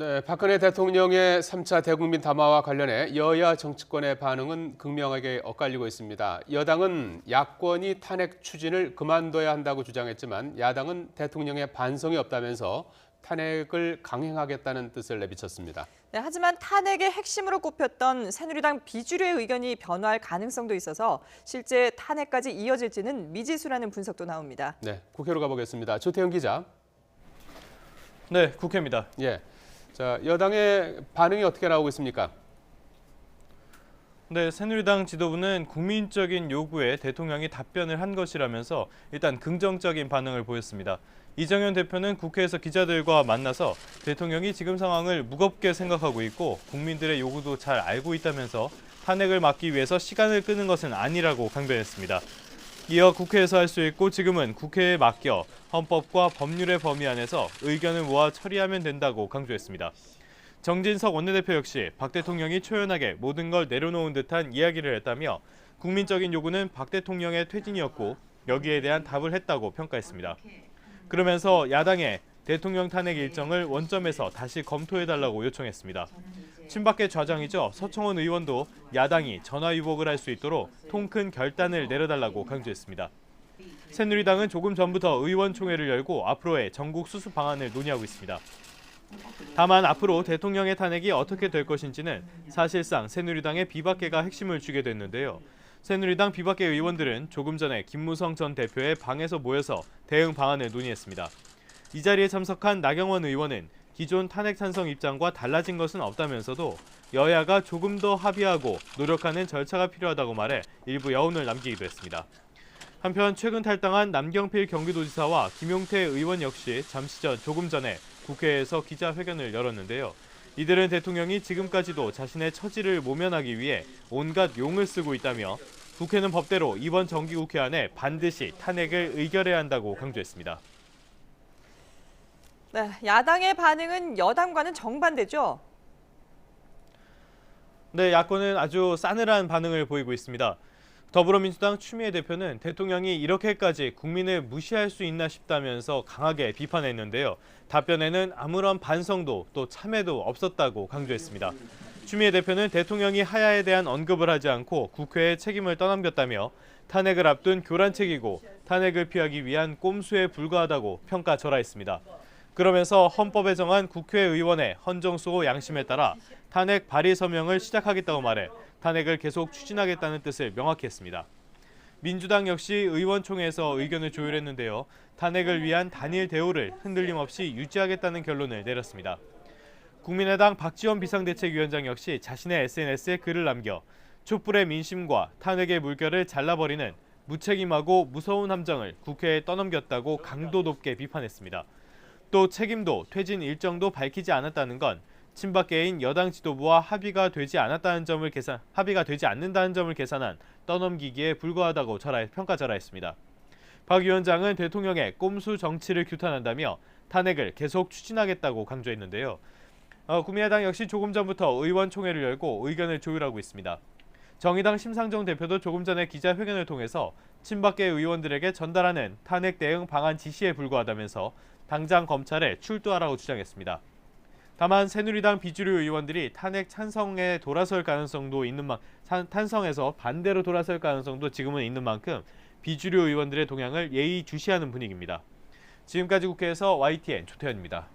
네, 박근혜 대통령의 3차 대국민 담화와 관련해 여야 정치권의 반응은 극명하게 엇갈리고 있습니다. 여당은 야권이 탄핵 추진을 그만둬야 한다고 주장했지만 야당은 대통령의 반성이 없다면서 탄핵을 강행하겠다는 뜻을 내비쳤습니다. 네, 하지만 탄핵의 핵심으로 꼽혔던 새누리당 비주류의 의견이 변화할 가능성도 있어서 실제 탄핵까지 이어질지는 미지수라는 분석도 나옵니다. 네, 국회로 가보겠습니다. 조태영 기자. 네, 국회입니다. 예. 자, 여당의 반응이 어떻게 나오고 있습니까? 네, 새누리당 지도부는 국민적인 요구에 대통령이 답변을 한 것이라면서 일단 긍정적인 반응을 보였습니다. 이정현 대표는 국회에서 기자들과 만나서 대통령이 지금 상황을 무겁게 생각하고 있고 국민들의 요구도 잘 알고 있다면서 탄핵을 막기 위해서 시간을 끄는 것은 아니라고 강변했습니다. 이어 국회에서 할 수 있고 지금은 국회에 맡겨 헌법과 법률의 범위 안에서 의견을 모아 처리하면 된다고 강조했습니다. 정진석 원내대표 역시 박 대통령이 초연하게 모든 걸 내려놓은 듯한 이야기를 했다며 국민적인 요구는 박 대통령의 퇴진이었고 여기에 대한 답을 했다고 평가했습니다. 그러면서 야당에 대통령 탄핵 일정을 원점에서 다시 검토해달라고 요청했습니다. 친박계 좌장이죠. 서청원 의원도 야당이 전화위복을 할 수 있도록 통 큰 결단을 내려달라고 강조했습니다. 새누리당은 조금 전부터 의원총회를 열고 앞으로의 전국 수습 방안을 논의하고 있습니다. 다만 앞으로 대통령의 탄핵이 어떻게 될 것인지는 사실상 새누리당의 비박계가 핵심을 쥐게 됐는데요. 새누리당 비박계 의원들은 조금 전에 김무성 전 대표의 방에서 모여서 대응 방안을 논의했습니다. 이 자리에 참석한 나경원 의원은 기존 탄핵 찬성 입장과 달라진 것은 없다면서도 여야가 조금 더 합의하고 노력하는 절차가 필요하다고 말해 일부 여운을 남기기도 했습니다. 한편 최근 탈당한 남경필 경기도지사와 김용태 의원 역시 잠시 전 조금 전에 국회에서 기자회견을 열었는데요. 이들은 대통령이 지금까지도 자신의 처지를 모면하기 위해 온갖 용을 쓰고 있다며 국회는 법대로 이번 정기국회 안에 반드시 탄핵을 의결해야 한다고 강조했습니다. 네, 야당의 반응은 여당과는 정반대죠. 네, 야권은 아주 싸늘한 반응을 보이고 있습니다. 더불어민주당 추미애 대표는 대통령이 이렇게까지 국민을 무시할 수 있나 싶다면서 강하게 비판했는데요. 답변에는 아무런 반성도 또 참회도 없었다고 강조했습니다. 추미애 대표는 대통령이 하야에 대한 언급을 하지 않고 국회에 책임을 떠넘겼다며 탄핵을 앞둔 교란책이고 탄핵을 피하기 위한 꼼수에 불과하다고 평가절하했습니다. 그러면서 헌법에 정한 국회의원의 헌정수호 양심에 따라 탄핵 발의 서명을 시작하겠다고 말해 탄핵을 계속 추진하겠다는 뜻을 명확히 했습니다. 민주당 역시 의원총회에서 의견을 조율했는데요. 탄핵을 위한 단일 대우를 흔들림 없이 유지하겠다는 결론을 내렸습니다. 국민의당 박지원 비상대책위원장 역시 자신의 SNS에 글을 남겨 촛불의 민심과 탄핵의 물결을 잘라버리는 무책임하고 무서운 함정을 국회에 떠넘겼다고 강도 높게 비판했습니다. 또 책임도 퇴진 일정도 밝히지 않았다는 건 친박계인 여당 지도부와 합의가 되지 않았다는 점을 계산 합의가 되지 않는다는 점을 계산한 떠넘기기에 불과하다고 절하, 평가절하했습니다. 박 위원장은 대통령의 꼼수 정치를 규탄한다며 탄핵을 계속 추진하겠다고 강조했는데요. 어, 국민의당 역시 조금 전부터 의원총회를 열고 의견을 조율하고 있습니다. 정의당 심상정 대표도 조금 전에 기자회견을 통해서 친박계 의원들에게 전달하는 탄핵 대응 방안 지시에 불과하다면서 당장 검찰에 출두하라고 주장했습니다. 다만 새누리당 비주류 의원들이 탄핵 찬성에 돌아설 가능성도 있는 만 탄성에서 반대로 돌아설 가능성도 지금은 있는 만큼 비주류 의원들의 동향을 예의 주시하는 분위기입니다. 지금까지 국회에서 YTN 조태현입니다.